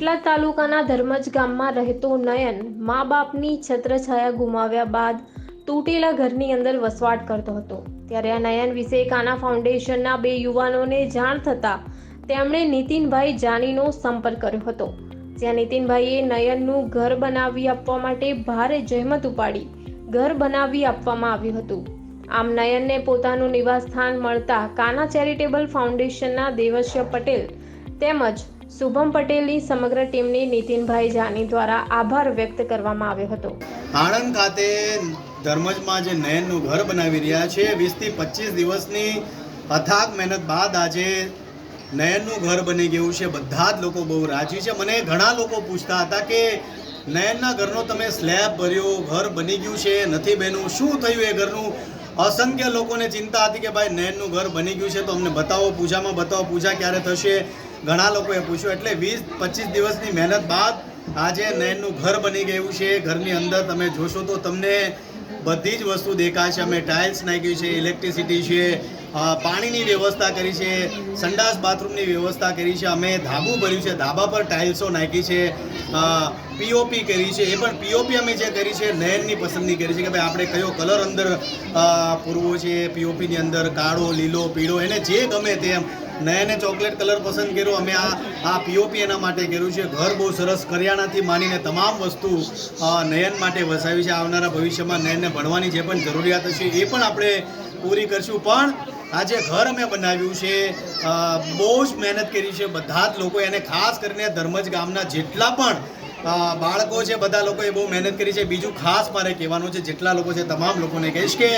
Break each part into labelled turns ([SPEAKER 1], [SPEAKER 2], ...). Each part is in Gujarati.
[SPEAKER 1] પેટલાદ તાલુકાના ધર્મજ ગામમાં રહેતો નયન મા બાપની છત્રછાયા ગુમાવ્યા બાદ તૂટેલા ઘરની અંદર વસવાટ કરતો હતો. ત્યારે આ નયન વિશે કાના ફાઉન્ડેશનના બે યુવાનોને જાણ થતાં તેમણે નીતિનભાઈ જાનીનો સંપર્ક કર્યો હતો. જ્યાં નીતિનભાઈએ નયનનું ઘર બનાવી આપવા માટે ભારે જહેમત ઉપાડી ઘર બનાવી આપવામાં આવ્યું હતું. આમ નયનને પોતાનું નિવાસસ્થાન મળતા કાના ચેરિટેબલ ફાઉન્ડેશનના દેવસ્ય પટેલ તેમજ શુભમ પટેલની સમગ્ર ટીમની નીતિનભાઈ જાની દ્વારા આભાર વ્યક્ત કરવામાં આવ્યો હતો.
[SPEAKER 2] આણંદ ખાતે ધર્મજમાં જે નયનનું ઘર બનાવી રહ્યા છે, વીસથી પચીસ દિવસની અથાગ મહેનત બાદ આજે નયનનું ઘર બની ગયું છે. બધા જ લોકો બહુ રાજી છે. મને ઘણા લોકો પૂછતા હતા કે, નયનના ઘરનો તમે સ્લેબ ભર્યો, ઘર બની ગયું છે, નથી બન્યું. શું થયું એ ઘરનું? અસંખ્ય લોકોને ચિંતા હતી કે, ભાઈ, નયનનું ઘર બની ગયું છે તો અમને બતાવો, પૂજામાં બતાવો, પૂજા ક્યારે થશે? ઘણા લોકોએ પૂછ્યું, એટલે વીસ, પચીસ દિવસની મહેનત બાદ આજે નયનનું ઘર બની ગયું છે, ઘરની અંદર તમે જોશો તો તમને બધી જ વસ્તુ દેખાશે. અમે ટાઇલ્સ નાખ્યું છે, ઇલેક્ટ્રિસિટી છે પાણીની વ્યવસ્થા કરી છે, સંડાસ બાથરૂમની વ્યવસ્થા કરી છે, અમે ધાબુ ભર્યું છે, ધાબા પર ટાઇલ્સો નાખી છે પીઓપી કરી છે, એ પણ પીઓપી અમે જે કરી છે, નયનની પસંદગી કરી છે કે ભાઈ આપણે કયો કલર અંદર પૂરવો છે પીઓપીની અંદર કાળો, લીલો, પીળો, એને જે ગમે તેમ નયને ચોકલેટ કલર પસંદ કર્યો, અમે આ આ પીઓપી એના માટે કર્યું છે. ઘર બહુ સરસ કરિયાણાથી માંડીને તમામ વસ્તુ નયન માટે વસાવી છે. આવનારા ભવિષ્યમાં નયનને ભણવાની જે પણ જરૂરિયાત હશે, એ પણ આપણે પૂરી કરશું. પણ આ જે ઘર અમે બનાવ્યું છે. બહુ જ મહેનત કરી છે બધા જ લોકો. એને ખાસ કરીને ધર્મજ ગામના જેટલા પણ બાળકો છે બધા લોકોએ બહુ મહેનત કરી છે. બીજું ખાસ મારે કહેવાનું છે, જેટલા લોકો છે તમામ લોકોને કહીશ કે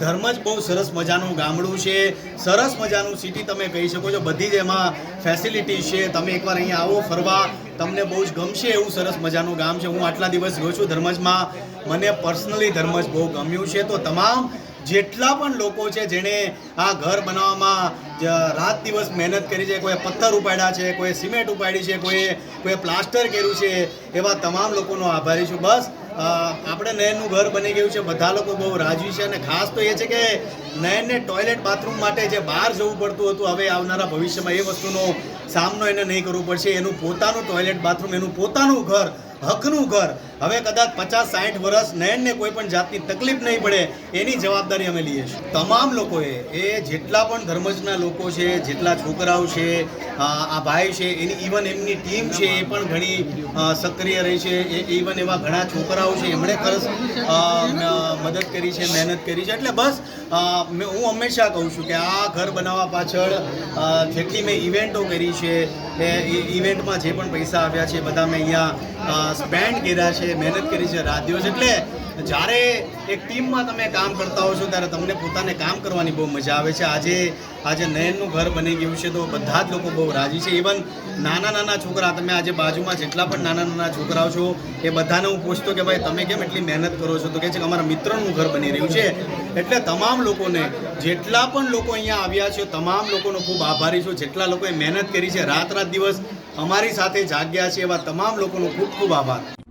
[SPEAKER 2] ધર્મજ બહુ સરસ મજાનું ગામડું છે. સરસ મજાનું સિટી તમે કહી શકો છો. બધી જ એમાં ફેસિલિટી છે. તમે એકવાર અહીંયા આવો, ફરવા. તમને બહુ જ ગમશે એવું સરસ મજાનું ગામ છે. હું આટલા દિવસ ગયો છું ધર્મજમાં. મને પર્સનલી ધર્મજ બહુ ગમ્યું છે. તો તમામ જેટલા પણ લોકો છે જેણે આ ઘર બનાવવામાં રાત દિવસ મહેનત કરી છે, કોઈ પથ્થર ઉપાડ્યા છે, કોઈ સિમેન્ટ ઉપાડી છે, કોઈ કોઈ પ્લાસ્ટર કર્યું છે, એવા તમામ લોકોનો આભારી છું. બસ આપણે નયનનું ઘર બની ગયું છે, બધા લોકો બહુ રાજી છે અને ખાસ તો એ છે કે નયનને ટોયલેટ બાથરૂમ માટે જે બહાર જવું પડતું હતું, હવે આવનારા ભવિષ્યમાં એ વસ્તુનો સામનો એને નહીં કરવો પડશે. એનું પોતાનું ટોયલેટ બાથરૂમ, એનું પોતાનું ઘર, હકનું ઘર હવે કદાચ પચાસ સાઠ વર્ષ નયનને કોઈ પણ જાતની તકલીફ નહીં પડે એની જવાબદારી અમે લઈએ છીએ. તમામ લોકોએ, એ જેટલા પણ ધર્મજના લોકો છે, જેટલા છોકરાઓ છે, આ ભાઈ છે, એની ઇવન એમની ટીમ છે, એ પણ ઘણી સક્રિય રહી છે. એ ઇવન એવા ઘણા છોકરાઓ છે, એમણે ખરસ મદદ કરી છે, મહેનત કરી છે. એટલે બસ હું હંમેશા કહું છું કે આ ઘર બનાવવા પાછળ જેટલી મેં ઇવેન્ટો કરી છે, એ ઇવેન્ટમાં જે પણ પૈસા આવ્યા છે, બધા મેં અહીંયા સ્પેન્ડ કર્યા છે. મહેનત કરી છે રાત દિવસ એટલે જ્યારે એક ટીમમાં તમે કામ કરતા હો છો, ત્યારે તમને પોતાને કામ કરવાની બહુ મજા આવે છે. આજે આજે નયનનું ઘર બની ગયું છે, તો બધા જ લોકો બહુ રાજી છે. ઇવન નાના નાના છોકરા, તમે આજે બાજુમાં જેટલા પણ નાના નાના છોકરાઓ છો, એ બધાને હું પૂછતો કે ભાઈ, તમે કેમ એટલી મહેનત કરો છો? તો કહે છે કે અમારા મિત્રનું ઘર બની રહ્યું છે. એટલે તમામ લોકોને, જેટલા પણ લોકો અહીંયા આવ્યા છે, તમામ લોકોનો ખૂબ આભારી છું. જેટલા લોકોએ મહેનત કરી છે રાત રાત દિવસ અમારી સાથે જાગ્યા છે, એવા તમામ લોકોનો ખૂબ ખૂબ આભાર.